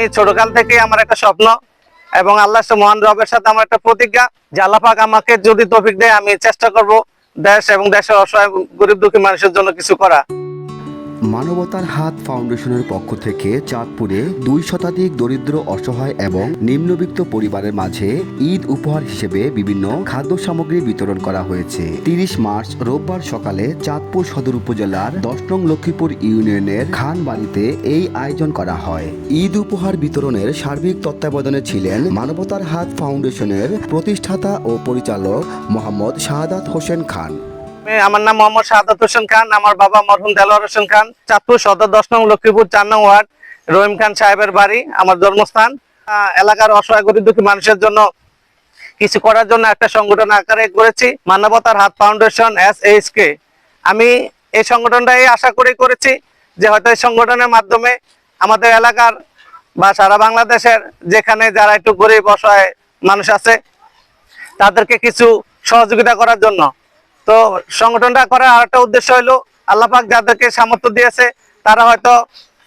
আমি ছোটকাল থেকে আমার একটা স্বপ্ন এবং আল্লাহ মহান রবের সাথে আমার একটা প্রতিজ্ঞা যে আল্লাপাক আমাকে যদি তফিক দেয় আমি চেষ্টা করব দেশ এবং দেশের অসহায় গরিব দুঃখী মানুষের জন্য কিছু করা মানবতার হাত ফাউন্ডেশনের পক্ষ থেকে চাঁদপুরে দুই শতাধিক দরিদ্র, অসহায় এবং নিম্নবিত্ত পরিবারের মাঝে ঈদ উপহার হিসেবে বিভিন্ন খাদ্য সামগ্রী বিতরণ করা হয়েছে। তিরিশ মার্চ রোববার সকালে চাঁদপুর সদর উপজেলার দশ নং লক্ষ্মীপুর ইউনিয়নের খান বাড়িতে এই আয়োজন করা হয়। ঈদ উপহার বিতরণের সার্বিক তত্ত্বাবধানে ছিলেন মানবতার হাত ফাউন্ডেশনের প্রতিষ্ঠাতা ও পরিচালক মোহাম্মদ শাহাদাত হোসেন খান। আমার নাম মোহাম্মদ শাহাদাত হোসেন খান, আমার বাবা মরহুম দেলোয়ার হোসেন খান, চাঁদপুর সদর দশ নং লক্ষ্মীপুর চার নং ওয়ার্ড, রহিম খান সাহেবের বাড়ি, আমার জন্মস্থান। এলাকার অসহায় গরিব দুঃখী মানুষের জন্য কিছু করার জন্য একটা সংগঠন আকারে করেছি, মানবতার হাত ফাউন্ডেশন এস এইচ কে আমি এই সংগঠনটাই আশা করে করেছি যে হয়তো এই সংগঠনের মাধ্যমে আমাদের এলাকার বা সারা বাংলাদেশের যেখানে যারা একটু গরিব, অসহায় মানুষ আছে, তাদেরকে কিছু সহযোগিতা করার জন্য তো সংগঠনটা করার আর একটা উদ্দেশ্য হলো আল্লাপাক যাদেরকে সামর্থ্য দিয়েছে, তারা হয়তো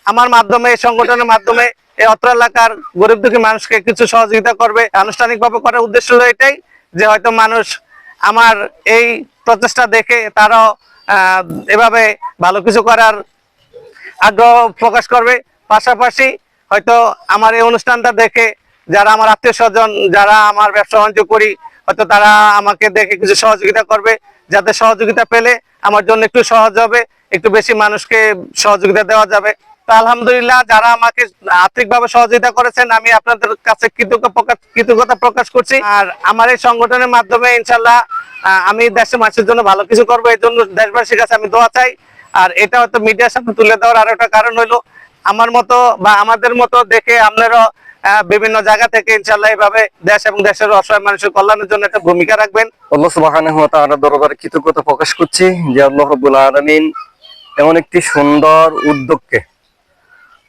আমার মাধ্যমে, এই সংগঠনের মাধ্যমে এই অত্র এলাকার গরিব দুঃখী মানুষকে কিছু সহযোগিতা করবে। আনুষ্ঠানিকভাবে করার উদ্দেশ্য হলো এটাই যে হয়তো মানুষ আমার এই প্রচেষ্টা দেখে তারাও এভাবে ভালো কিছু করার আগ্রহ প্রকাশ করবে। পাশাপাশি হয়তো আমার এই অনুষ্ঠানটা দেখে যারা আমার আত্মীয় স্বজন, যারা আমার ব্যবসা বাণিজ্য করি, হয়তো তারা আমাকে দেখে কিছু সহযোগিতা করবে। যাতে সহযোগিতা পেলে আমার জন্য একটু সহজ হবে একটু বেশি মানুষকে সহযোগিতা দেওয়া যাবে। তা আলহামদুলিল্লাহ যারা আমাকে আর্থিকভাবে সহযোগিতা করেছেন আমি আপনাদের কাছে কৃতজ্ঞতা প্রকাশ করছি। আর আমার এই সংগঠনের মাধ্যমে ইনশাল্লাহ আমি দেশের মানুষের জন্য ভালো কিছু করব। এই জন্য দেশবাসীর কাছে আমি দোয়া চাই। আর এটা হয়তো মিডিয়ার সামনে তুলে দেওয়ার আরও একটা কারণ হইল আমার মতো বা আমাদের মতো দেখে আপনারাও আহ, বিভিন্ন জায়গা থেকে ইনশাল্লাহ এভাবে দেশ এবং দেশের অসহায় মানুষের কল্যাণের জন্য একটা ভূমিকা রাখবেন। দরবারে কৃতজ্ঞতা প্রকাশ করছি যে আল্লাহ আলামিন এমন একটি সুন্দর উদ্যোগকে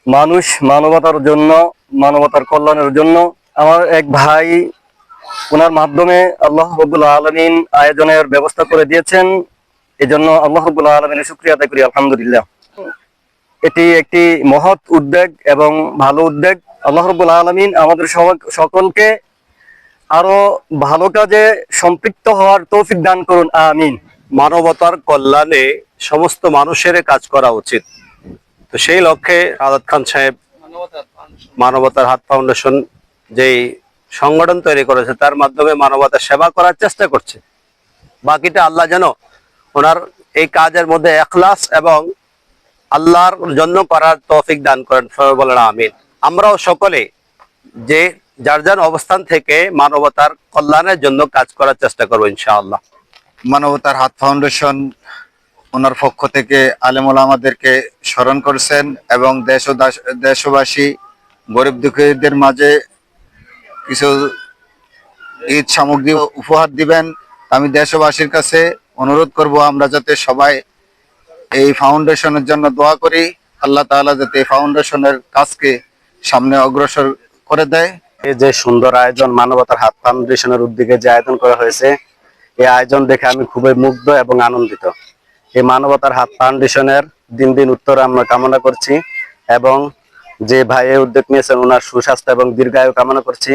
মানুষ মানবতার জন্য, মানবতার কল্যাণের জন্য আমার এক ভাই ওনার মাধ্যমে আল্লাহ রাব্বুল আলামিন আয়োজনের ব্যবস্থা করে দিয়েছেন। এজন্য আল্লাহ রাব্বুল আলামিনের শুকরিয়া আদায় করি, আলহামদুলিল্লাহ। এটি একটি মহৎ উদ্যোগ এবং ভালো উদ্যোগ। আল্লাহ রাব্বুল আলামিন আমাদের সকলকে আরও ভালো কাজে সম্পৃক্ত হওয়ার তৌফিক দান করুন, আমিন। মানবতার কল্যাণে সমস্ত মানুষের কাজ করা উচিত। তো সেই লক্ষ্যে আজাদ খান সাহেব মানবতার হাত ফাউন্ডেশন যেই সংগঠন তৈরি করেছে, তার মাধ্যমে মানবতার সেবা করার চেষ্টা করছে। বাকিটা আল্লাহ যেন ওনার এই কাজের মধ্যে এখলাস এবং আল্লাহর জন্য করার তৌফিক দান করেন, সবাই আমিন। আমরাও সকলে যে যার যার অবস্থান থেকে মানবতার কল্যাণের জন্য কাজ করার চেষ্টা করব, ইনশাআল্লাহ। মানবতার হাত ফাউন্ডেশন ওনার পক্ষ থেকে আলেমুল আমাদেরকে স্মরণ করছেন এবং দেশ দেশবাসী গরিব দুঃখীদের মাঝে কিছু ঈদ সামগ্রী উপহার দিবেন। আমি দেশবাসীর কাছে অনুরোধ করব আমরা যাতে সবাই এই ফাউন্ডেশনের জন্য দোয়া করি। আল্লাহ তাআলা যাতে এই ফাউন্ডেশনের কাজকে সামনে অগ্রসর করে দেয়। এই যে সুন্দর আয়োজন মানবতার হাত ফাউন্ডেশনের উদ্যোগে যে আয়োজন করা হয়েছে, এই আয়োজন দেখে আমি খুবই মুগ্ধ এবং আনন্দিত। এই মানবতার হাত ফাউন্ডেশনের দিন দিন উত্তর আমরা কামনা করছি এবং যে ভাই এই উদ্যোগ নিয়েছেন ওনার সুস্বাস্থ্য এবং দীর্ঘায়ু কামনা করছি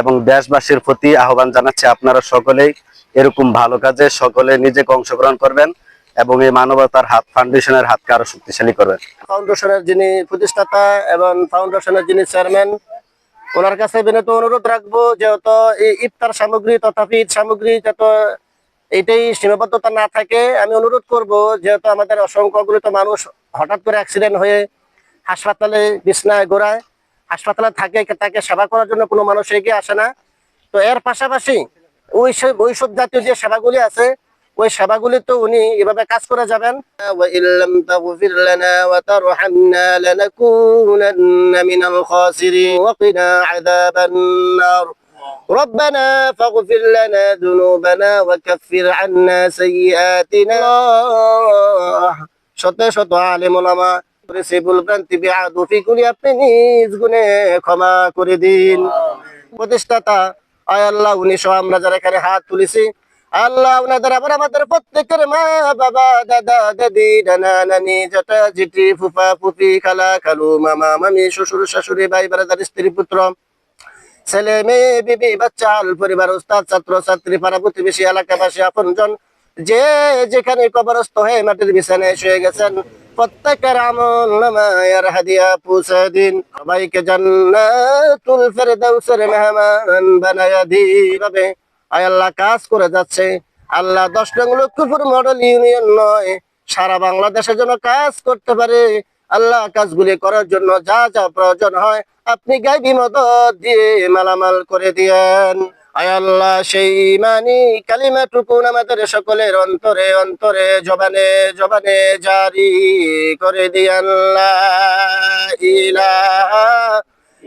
এবং দেশবাসীর প্রতি আহ্বান জানাচ্ছি আপনারা সকলেই এরকম ভালো কাজে সকলে নিজেকে অংশগ্রহণ করবেন। এবং এই মানবতার হাত ফাউন্ডেশনের হাতকে আরও শক্তিশালী করবেন ফাউন্ডেশনের যিনি প্রতিষ্ঠাতা এবং ফাউন্ডেশনের যিনি চেয়ারম্যান ওনার কাছে বিনীত অনুরোধ রাখব যেহেতু এই ইফতার সামগ্রী তথা ঈদ সামগ্রী যত এটাই সীমাবদ্ধতা না থাকে, আমি অনুরোধ করব যেহেতু আমাদের অসংখ্য অগণিত মানুষ হঠাৎ করে অ্যাক্সিডেন্ট হয়ে হাসপাতালে বিছনায় গোড়ায়, হাসপাতালে থাকে, তাকে সেবা করার জন্য কোনো মানুষ এগিয়ে আসে না। তো এর পাশাপাশি ওই সব জাতীয় যে সেবাগুলি আছে ওই সেবাগুলি তো উনি এভাবে কাজ করে যাবেন وإن لم تغفر لنا وترحمنا لنكونن من الخاسرين وقنا عذاب النار ربنا فاغفر لنا ذنوبنا وكفر عنا سيئاتنا শত শত আলেম ওলামা রিসিবুল ভ্রান্তি বিআদু ফি কুলি আপনি নিজ গুণে ক্ষমা করে দিন প্রতিষ্ঠাতা আয় আল্লাহ উনি সহ আমরা যারা এখানে হাত তুলেছি আল্লাহ ওনাদের আবার আমাদের প্রত্যেকের মা, বাবা, দাদা, দাদি, নানা, নানি জটা জিটি ফুফা, ফুফি, খালা, খালু, মামা, মামি, শ্বশুর, শাশুড়ি, ভাই বারাদার স্ত্রী, পুত্র, ছেলে, মেয়ে, বিবি, বাচ্চা, আল পরিবার, উস্তাদ, ছাত্র, ছাত্রী, পাড়া, প্রতিবেশী, এলাকাবাসী, আপনজন, যে যেখানে কবরস্থ হয়ে মাটির বিছানায় শুয়ে গেছেন, প্রত্যেকের আমল নামায়ার হাদিয়া পৌঁছে দিন। সবাইকে জান্নাতুল ফেরদাউসের মেহমান বানায়া দিবে আয় আল্লাহ কাজ করে যাচ্ছে। আল্লাহ দশ নং লক্ষ্মীপুর মডেল ইউনিয়ন নয়। সারা বাংলাদেশের জন্য কাজ করতে পারে। আল্লাহ কাজগুলি করার জন্য যা যা প্রয়োজন হয় আপনি গাইবি মদত দিয়ে মালামাল করে দিয়েন। আয় আল্লাহ সেই মানি কালিমাটুকুন আমাদের সকলের অন্তরে অন্তরে, জবানে জবানে জারি করে দিয়ান। লা ইলাহা